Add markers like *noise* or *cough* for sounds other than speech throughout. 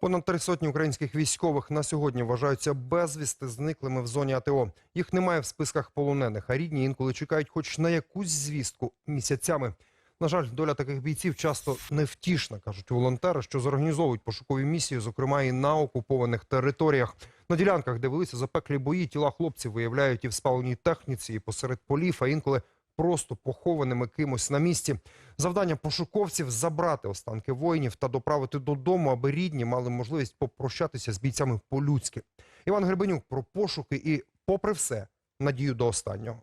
Понад три сотні українських військових на сьогодні вважаються безвісти зниклими в зоні АТО. Їх немає в списках полонених, а рідні інколи чекають хоч на якусь звістку місяцями. На жаль, доля таких бійців часто невтішна, кажуть волонтери, що зорганізовують пошукові місії, зокрема і на окупованих територіях. На ділянках, де велися запеклі бої, тіла хлопців виявляють і в спаленій техніці, і посеред полів, а інколи просто похованими кимось на місці. Завдання пошуковців забрати останки воїнів та доправити додому, аби рідні мали можливість попрощатися з бійцями по-людськи. Іван Гребенюк про пошуки і, попри все, надію до останнього.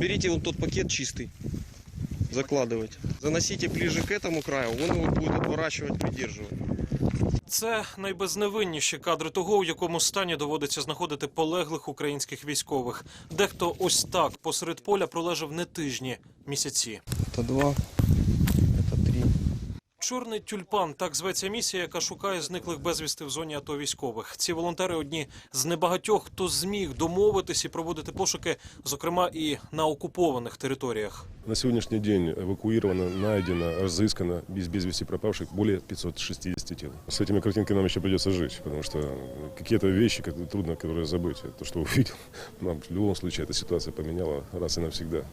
Берите вот тот пакет чистый, закладывайте. Заносите ближе к этому краю, он его будет отворачивать, придерживать. Це найбезневинніші кадри того, у якому стані доводиться знаходити полеглих українських військових. Дехто ось так посеред поля пролежав не тижні, місяці. Это два, это три. Чорний тюльпан так зветься місія, яка шукає зниклих безвісти в зоні АТО військових. Ці волонтери одні з небагатьох, хто зміг домовитись і проводити пошуки, зокрема і на окупованих територіях. На сегодняшний день эвакуировано, найдено, разыскано без, без вести пропавших более 560 тел. С этими картинками нам еще придется жить, потому что какие-то вещи которые трудно которые забыть. То, что *laughs* увидел, нам в любом случае эта ситуация поменяла раз и навсегда.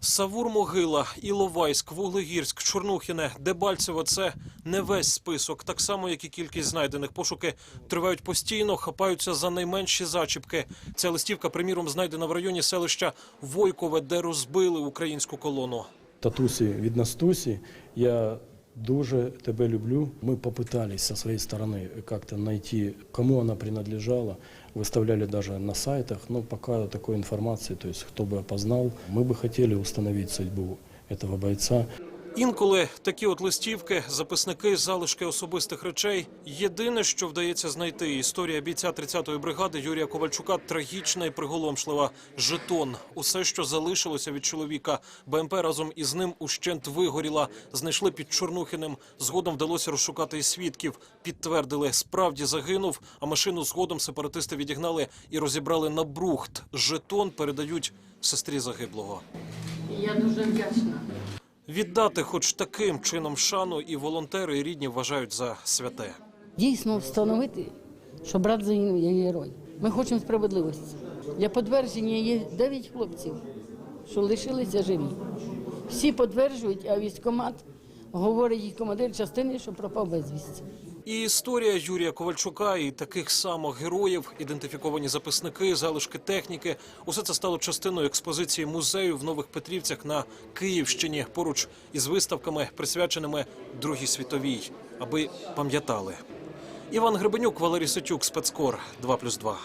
Савур-Могила, Іловайськ, Вуглегірськ, Чорнухіне, Дебальцево – це не весь список. Так само, як і кількість знайдених. Пошуки тривають постійно, хапаються за найменші зачіпки. Ця листівка, приміром, знайдена в районі селища Войкове, де розбили українську колону. Татусі від Настусі, я дуже тебе люблю. Мы попытались со своей стороны как-то найти, кому она принадлежала. Выставляли даже на сайтах, но пока такой информации, то есть кто бы опознал. Мы бы хотели установить судьбу этого бойца. Інколи такі от листівки, записники, залишки особистих речей. Єдине, що вдається знайти, історія бійця 30-ї бригади Юрія Ковальчука трагічна і приголомшлива. Жетон, усе, що залишилося від чоловіка. БМП разом із ним ущент вигоріла. Знайшли під Чорнухіним. Згодом вдалося розшукати і свідків. Підтвердили, справді загинув. А машину згодом сепаратисти відігнали і розібрали на брухт. Жетон передають сестрі загиблого. Я дуже вдячна. Віддати хоч таким чином шану і волонтери, і рідні вважають за святе. Дійсно встановити, що брат загинув є герой. Ми хочемо справедливості. Для підтвердження є 9 хлопців, що лишилися живі. Всі підтверджують, а військкомат говорить командир частини, що пропав безвісті. І історія Юрія Ковальчука і таких самих героїв, ідентифіковані записники, залишки техніки. Усе це стало частиною експозиції музею в Нових Петрівцях на Київщині, поруч із виставками, присвяченими Другій світовій, аби пам'ятали. Іван Гребенюк, Валерій Сетюк, спецкор 2+,2.